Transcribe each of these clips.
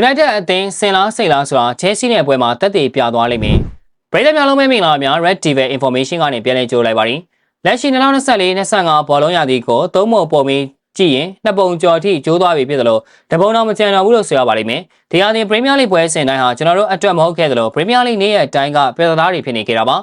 United အသင်းစင်လားစိတ်လားဆိုတာ Chelsea နဲ့ပွဲမှာတက်တည်ပြသွားလိမ့်မယ်ပရိသတ်များလုံးပဲမင်္ဂလာပါများ Red TV Information ကနေပြန်လည်ကြိုးလိုက်ပါရစေလက်ရှိ2024-25ဘောလုံးရာသီကိုသုံးပုံပုံပြီးကြည့်ရင်နှစ်ပုံကျော်အထိကျိုးသွားပြီဖြစ်သလိုတပုံတော့မကျန်တော့ဘူးလို့ဆိုရပါလိမ့်မယ်ဒီဟာဒီ Premier League ပွဲစဉ်တိုင်းဟာကျွန်တော်တို့အတွက်မဟုတ်ခဲ့သလို Premier League နေ့ရက်တိုင်းကပြည်သက်သားတွေဖြစ်နေကြတာပါ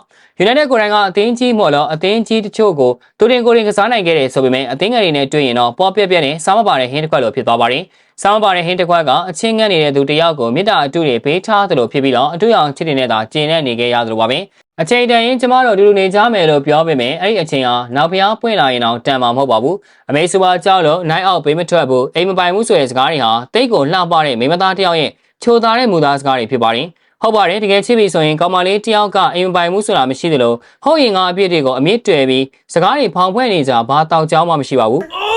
United ကိုယ်တိုင်ကအသင်းကြီးမို့လို့အသင်းကြီးတချို့ကိုတူတင်ကိုယ်တင်ကစားနိုင်ခဲ့တယ်ဆိုပေမဲ့အသင်းငယ်တွေနဲ့တွေ့ရင်တော့ပေါ်ပြက်ပြက်နဲ့စားမပါတဲ့ဟင်းတစ်ခွက်လိုဖြစ်သွားပါတယ်။ စားမပါတဲ့ဟင်းတစ်ခွက်ကအချင်းငတ်နေတဲ့သူတယောက်ကိုမေတ္တာအတုတွေပေးထားသလိုဖြစ်ပြီးတော့အတူအောင်ချစ်တင်နေတာကျင်နဲ့နေခဲ့ရသလိုပါပဲ။အချိန်တန်ရင်ကျမတို့အတူတူနေကြမယ်လို့ပြောပေမဲ့အဲ့ဒီအချိန်ဟာနောက်ဖျားပွင့်လာရင်တော့တန်မှာမဟုတ်ပါဘူး။အမေဆိုပါကြောက်လို့နိုင်အောက်ပေးမထွက်ဘူးအိမ်မပိုင်ဘူးဆိုတဲ့စကားတွေဟာတိတ်ကိုလှပတဲ့မိမသားတယောက်ရဲ့ချိုသားတဲ့မူသားစကားတွေဖြစ်ပါတယ်။ဟုတ်ပါတယ်တကယ်ချစ်ပြီဆိုရင်ကောင်မလေးတယောက်ကအိမ်မပိုင်မှုဆိုတာမရှိသလိုဟုတ်ရင်ကအပြစ်တွေကိုအမြင့်တွယ်ပြီးစကားတွေဖောင်ဖွဲ့နေကြဘာတောက်ကြောင်းမှမရှိပါဘူး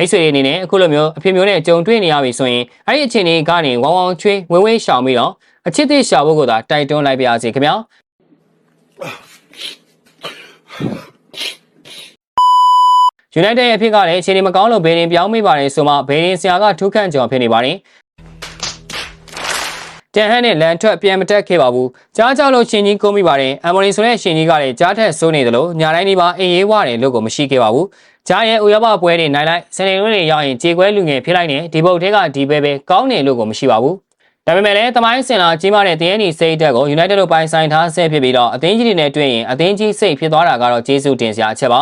မိတ်ဆွေအနေနဲ့အခုလိုမျိုးအဖြစ်မျိုးနဲ့ကြုံတွေ့နေရပြီဆိုရင်အဲ့ဒီအခြေအနေကနေဝောင်းဝောင်းချွေးဝဲဝဲရှောင်ပြီးတော့အချစ်သေးရှာဖို့ကိုသာတိုက်တွန်းလိုက်ပါရစေခင်ဗျာ United ရဲ့အဖြစ်ကလည်းအခြေအနေမကောင်းလို့ဘေးရင်ပြောင်းမိပါတယ်ဆိုမှဘေးရင်ဆရာကထူးခန့်ကြော်ဖြစ်နေပါတယ် တန်ဟန်နဲ့လန်ထွက်ပြန်မတက်ခဲ့ပါဘူးကြားကြောက်လို့ရှင်ကြီးကုန်းမိပါတယ်အမ်မိုရီဆိုတဲ့ရှင်ကြီးကလည်းကြားထက်စိုးနေတယ်လို့ညာတိုင်းဒီပါအေးရေးဝတယ်လို့ကိုမရှိခဲ့ပါဘူးကြားရဲ့ဥရောပပွဲတွေနိုင်လိုက်စနေနေ့တွေရောက်ရင်ကြေကွဲလူငယ်ဖြစ်လိုက်နေဒီဘုတ်ထဲကဒီပဲပဲကောင်းတယ်လို့ကိုမရှိပါဘူး ဒါပေမဲ့လည်းတမိုင်းစင်လာကြီးမားတဲ့ TNT စိတ်တက်ကို United တို့ပိုင်ဆိုင်ထားဆဲဖြစ်ပြီးတော့အသင်းကြီးတွေနဲ့တွေ့ရင်အသင်းကြီးစိတ်ဖြစ်သွားတာကတော့ကျေးဇူးတင်စရာအချက်ပါ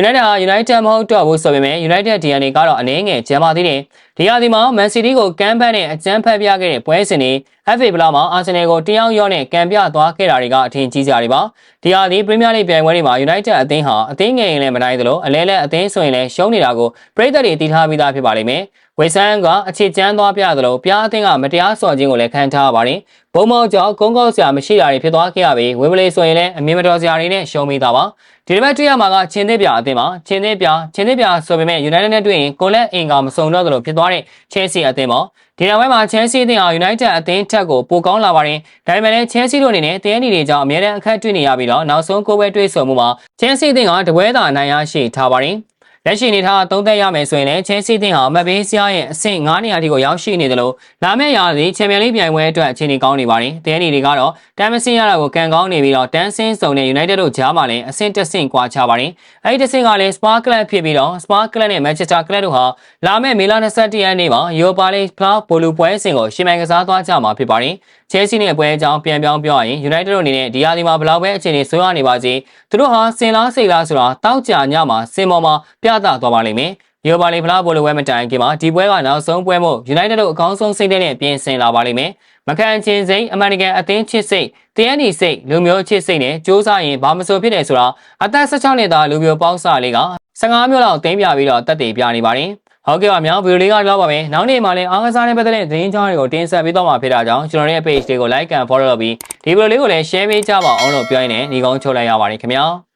United ဟာ United မဟုတ်တော့ဘူးဆိုပေမဲ့ United DNA ကတော့အနေငယ်ကျမ်းပါသေးတယ်ဒီဟာဒီမှာ Man City ကိုကမ်းဖက်နဲ့အကြမ်းဖက်ပြခဲ့တဲ့ပွဲစဉ်တွေ FA ဘလာမှာ Arsenal ကိုတယောက်ရောနဲ့ကံပြသွားခဲ့တာတွေကအထင်ကြီးကြတွေပါဒီဟာဒီ Premier League ပြိုင်ပွဲတွေမှာ United အသင်းဟာအသင်းငယ်ရင်လည်းမနိုင်သလိုအလဲလဲအသင်းဆိုရင်လည်းရှုံးနေတာကိုပြည်သက်တွေတည်ထားပြီးသားဖြစ်ပါလိမ့်မယ် ဝေဆန်ကအခြေချမ်းသွားပြသလိုပြားအသင်းကမတရားစော်ခြင်းကိုလည်းခံထားရပါတယ်ဘုံမောက်ကြောင့်ကုန်းကောက်စရာမရှိတာတွေဖြစ်သွားခဲ့ရပြီးဝေဘလေးဆိုရင်လည်းအမြင်မတော်စရာတွေနဲ့ရှုံးမိတာပါဒီတစ်ပတ်တွေ့ရမှာကချင်းသေးပြအသင်းပါချင်းသေးပြချင်းသေးပြဆိုပေမဲ့ United နဲ့တွေ့ရင်ကိုလက်အင်ကမစုံတော့သလိုဖြစ်သွားတဲ့ Chelsea အသင်းပါဒီနောက်ပိုင်းမှာ Chelsea အသင်းဟာ United အသင်းထက်ကိုပိုကောင်းလာပါတယ်ဒါပေမဲ့လည်း Chelsea တို့အနေနဲ့တင်းနေတွေကြောင့်အများနဲ့အခက်တွေ့နေရပြီးတော့နောက်ဆုံးကိုယ်ပဲတွေ့ဆုံမှုမှာ Chelsea အသင်းကတပွဲသာအနိုင်ရရှိထားပါတယ် လက်ရှိအနေထားသုံးသက်ရမယ်ဆိုရင်လည်း Chelsea အသင်းဟာမက်ဘေးစယားရဲ့အဆင့်9နေရာထိကိုရောက်ရှိနေတယ်လို့လာမယ့်ရာသီချန်ပီယံလိပြိုင်ပွဲအတွက်အခြေအနေကောင်းနေပါတယ်။တင်းနေတွေကတော့တန်မစင်းရတာကိုကန်ကောင်းနေပြီးတော့တန်းစင်းစုံနဲ့ United တို့ကြားမှာလည်းအဆင့်တစ်ဆင့်ကွာခြားပါတယ်။အဲဒီတစ်ဆင့်ကလည်း Spark Club ဖြစ်ပြီးတော့ Spark Club နဲ့ Manchester Club တို့ဟာလာမယ့်မေလ21ရက်နေ့မှာ Europa League Club ဘိုလူပွဲစဉ်ကိုရှင်မန်ကစားသွားကြမှာဖြစ်ပါတယ်။ Chelsea နဲ့ပွဲအကြောင်းပြန်ပြောင်းပြောရရင် United တို့အနေနဲ့ဒီဟာဒီမှာဘယ်လောက်ပဲအခြေအနေဆိုးရနေပါစေသူတို့ဟာစင်လားစိတ်လားဆိုတာတောက်ကြညမှာစင်ပေါ်မှာပြသသွားပါလိမ့်မယ်။ယူပါလီဖလားဘောလုံးပွဲမတိုင်ခင်မှာဒီပွဲကနောက်ဆုံးပွဲမို့ United တို့အကောင်းဆုံးစိတ်နဲ့ပြင်ဆင်လာပါလိမ့်မယ်။မကန်ချင်းစိတ်အမှန်တကယ်အသင်းချစ်စိတ်တရားနေစိတ်လူမျိုးချစ်စိတ်နဲ့စ조사ရင်ဘာမဆိုဖြစ်တယ်ဆိုတာအသက်16နှစ်သားလူမျိုးပေါင်းစားလေးက15မျိုးလောက်တင်းပြပြီးတော့တက်တည်ပြနေပါတယ်။ဟုတ်ကဲ့ပါများဗီဒီယိုလေးကတော့ပါမယ်။နောက်နေ့မှလည်းအားကစားနဲ့ပတ်သက်တဲ့သတင်းကြောင်းတွေကိုတင်ဆက်ပေးသွားမှာဖြစ်တာကြောင့်ကျွန်တော်ရဲ့ page လေးကို like and follow လုပ်ပြီးဒီဗီဒီယိုလေးကိုလည်း share ပေးကြပါအောင်လို့ပြောရင်းနဲ့ညီကုန်းချုပ်လိုက်ရပါတယ်ခင်ဗျာ။